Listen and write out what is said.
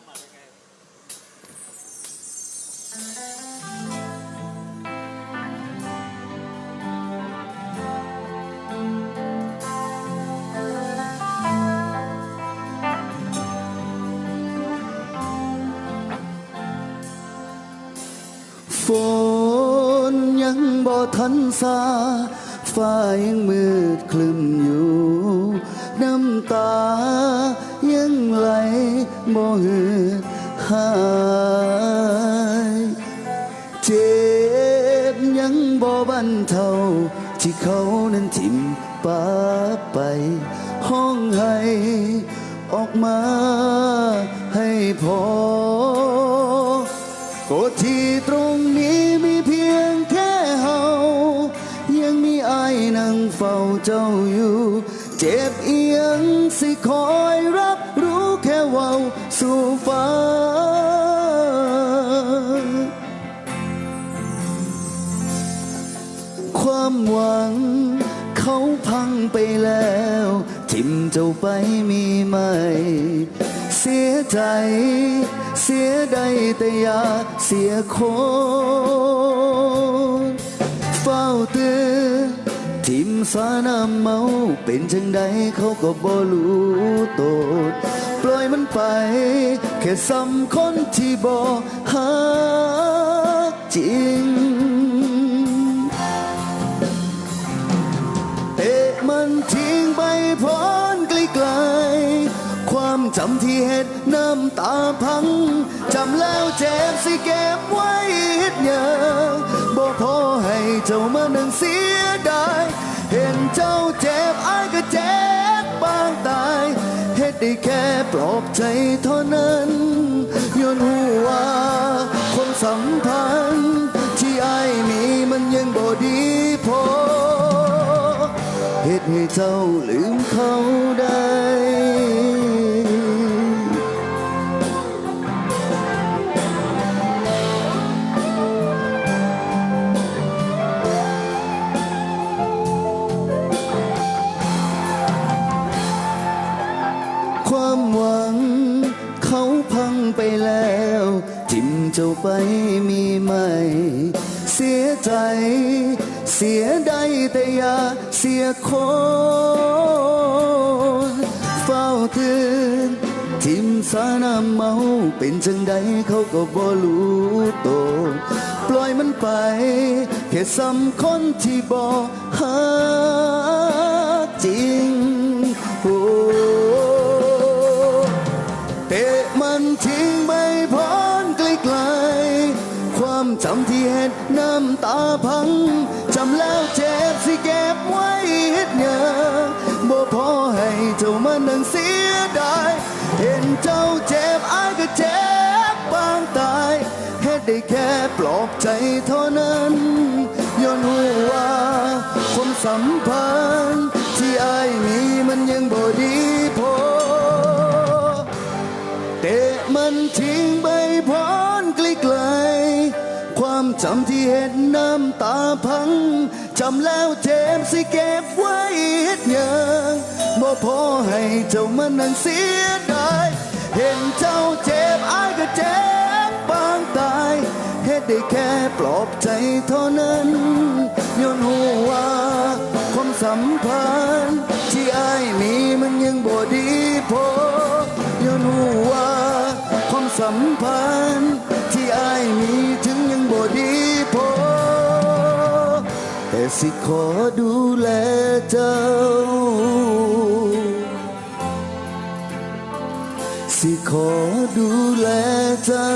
ำอะเป็นไงฝนยังบ่ทันซาฟ้ายังมืดคลึมอยู่ น้ำตา งไหลบ่หือดหายเจ็บยังบ่บันเทาที่เขานั้นทิมปาไป ห้องให้ออกมาให้พอก็ที่ตรงนี้มีเพียงแค่เฮายังมีอายนั่งเฝ้าเจ้าอยู่ เจ็บเอียงสิคอยรับ สู่ฟ้า ความหวังเขาพังไปแล้ว ทิมเจ้าไปมีไหม เสียใจ เสียใดแต่อย่าเสียคนเฝ้าเตือนทิมสาน้ำเมาเป็นจังใดเขาก็บ่รู้โตด ปล่อยมันไป แค่ซ้ำคนที่บ่หักจริง เตะมันทิ้งไปพ้นไกลๆความจำที่เห็ดน้ำตาพัง จำแล้วเจ็บสิเก็บไว้เฮ็ดหยังบ่พอให้เจ้ามานั่งเสียดาย เห็นเจ้าเจ็บอายก็ ได้แค่ปลอบใจเท่านั้นย้อนหัวคนสัมพันธ์ที่อายมีมันยังบ่ดีพอเหตุให้เจ้าลืม ไปแล้ว ทิมเจ้าไปมีไหม เสียใจ เสียใดแต่อย่าเสียคนเฝ้าเตือนทิมสาน้ำเมาเป็นจังใดเขาก็บ่รู้โตวปล่อยมันไป แค่ซ้ำคนที่บ่หักจริงโอ้ ทิ้งไปพ้นไกลๆความจำที่เห็ดน้ำตาพังจำแล้วเจ็บสิเก็บไว้เฮ็ดหยังบ่พอให้เจ้ามานั่งเสียดายเห็นเจ้าเจ็บอายก็เจ็บปางตายเฮ็ดได้แค่ปลอบใจเท่านั้นย้อนหัวความสัมพันธ์ เตะมันทิ้งไปพ้นไกลๆความจำที่เห็นน้ำตาพังจำแล้วเจ็บสิเก็บไว้เฮ็ดยังบ่พอให้เจ้ามานั่งเสียดายเห็นเจ้าเจ็บอายก็เจ็บปางตายเฮ็ดได้แค่ปลอบใจเท่านั้นย้อนหัวาความสัมพันธ์ที่อายมีมันยังบ่ดีพอ ย้อนหัวาความสัมพันธ์ที่อายมีถึงยังบ่ดีพอแต่สิขอดูแลเจ้า สิขอดูแลเจ้า